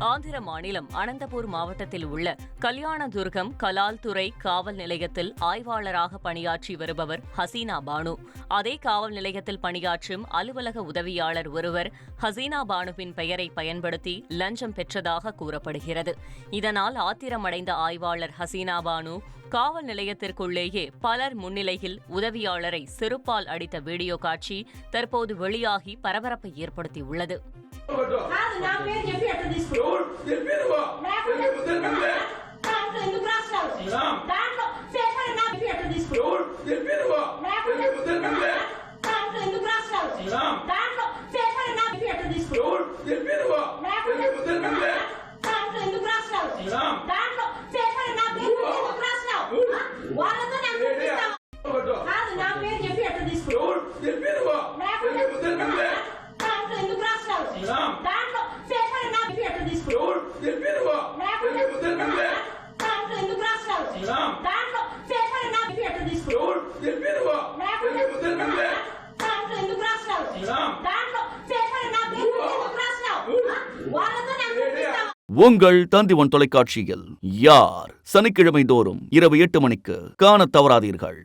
ஆந்திர மாநிலம் அனந்தபூர் மாவட்டத்தில் உள்ள கல்யாணதுர்கம் கலால்துறை காவல் நிலையத்தில் ஆய்வாளராக பணியாற்றி வருபவர் ஹசீனா பானு. அதே காவல் நிலையத்தில் பணியாற்றும் அலுவலக உதவியாளர் ஒருவர் ஹசீனா பானுவின் பெயரை பயன்படுத்தி லஞ்சம் பெற்றதாக கூறப்படுகிறது. இதனால் ஆத்திரமடைந்த ஆய்வாளர் ஹசீனா பானு காவல் நிலையத்திற்குள்ளேயே பலர் முன்னிலையில் உதவியாளரை செருப்பால் அடித்த வீடியோ காட்சி தற்போது வெளியாகி பரபரப்பை ஏற்படுத்தியுள்ளது. వాళ్ళతో నా పేరు చెప్పి ఎట్లా తీసుకుంటావు దాంట్లో పేపర్ నా చెప్పి ఎట్లా తీసుకున్నావు ఎవరు చెప్పారువా లేకపోతే చెప్పలే దాంట్లో ఎందుకు రాసినావు మేడం. దాంట్లో పేపర్ నా పేరు ఎందుకు రాసినావు ఆ? వాళ్ళతో నాకు చూపిస్తావా உங்கள் தந்திவன் தொலைக்காட்சியில் யார் சனிக்கிழமை தோறும் இரவு எட்டு மணிக்கு காணத் தவறாதீர்கள்